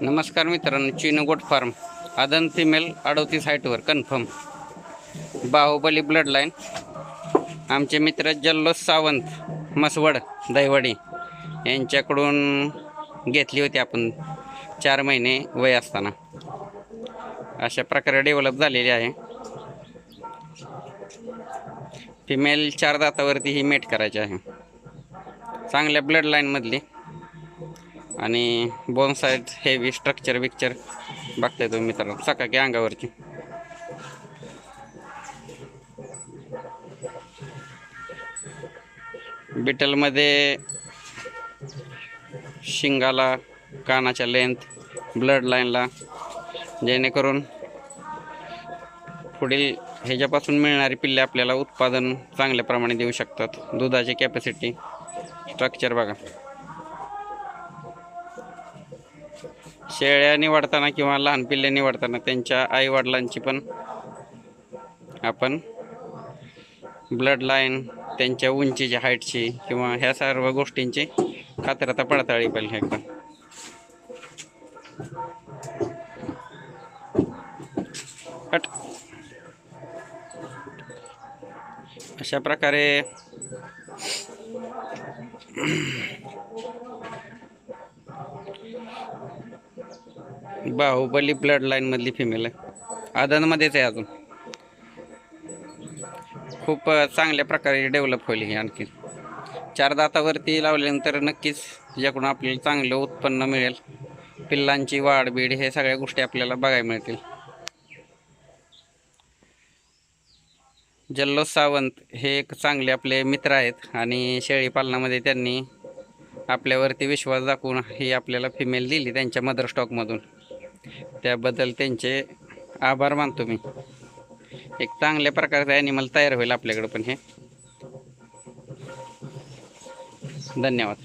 नमस्कार मित्रांनो Chinu goat farm आदन फिमेल अडोतीस हाईटवर कन्फर्म बाहुबली ब्लड लाईन आमचे मित्र जल्लोष सावंत मसवड दहिवडी यांच्याकडून घेतली होती आपण चार महिने वय असताना. अशा प्रकारे डेव्हलप झालेली आहे. फिमेल चार दातावरती ही मेट करायची आहे. चांगल्या ब्लड लाईनमधली आणि bone side heavy structure picture बघताय तुम्ही मित्रांनो. सकाकी अंगावरची बिटलमध्ये शिंगाला कानाच्या लेंथ ब्लड लाईनला जेणेकरून पुढील ह्याच्यापासून मिळणारी पिल्ले आपल्याला उत्पादन चांगल्या प्रमाणे देऊ शकतात. दुधाची कॅपॅसिटी स्ट्रक्चर बघा. शेळ्या निवडताना किंवा लहान पिल्ले निवडताना त्यांच्या आईवडिलांची पण आपण ब्लड लाईन त्यांच्या उंचीची हाईटची किंवा ह्या सर्व गोष्टींची खात्रता पडताळी पाहिजे एकदम हट. अशा प्रकारे बाहुबली ब्लड लाईन मधली फिमेल आहे. आदनमध्येच आहे अजून. खूप चांगल्या प्रकारे डेव्हलप होईल ही आणखी. चार दातावरती लावल्यानंतर नक्कीच याकडून आपल्याला चांगलं उत्पन्न मिळेल. पिल्लांची वाढ बीड हे सगळ्या गोष्टी आपल्याला बघायला मिळतील. जल्लोष सावंत हे एक चांगले आपले मित्र आहेत आणि शेळी पालनामध्ये त्यांनी आपल्यावरती विश्वास दाखवून ही आपल्याला फिमेल दिली त्यांच्या मदर स्टॉकमधून त्याबद्दल त्यांचे आभार मानतो मी. एक चांगल्या प्रकारचं ॲनिमल तयार होईल आपल्याकडं पण हे. धन्यवाद.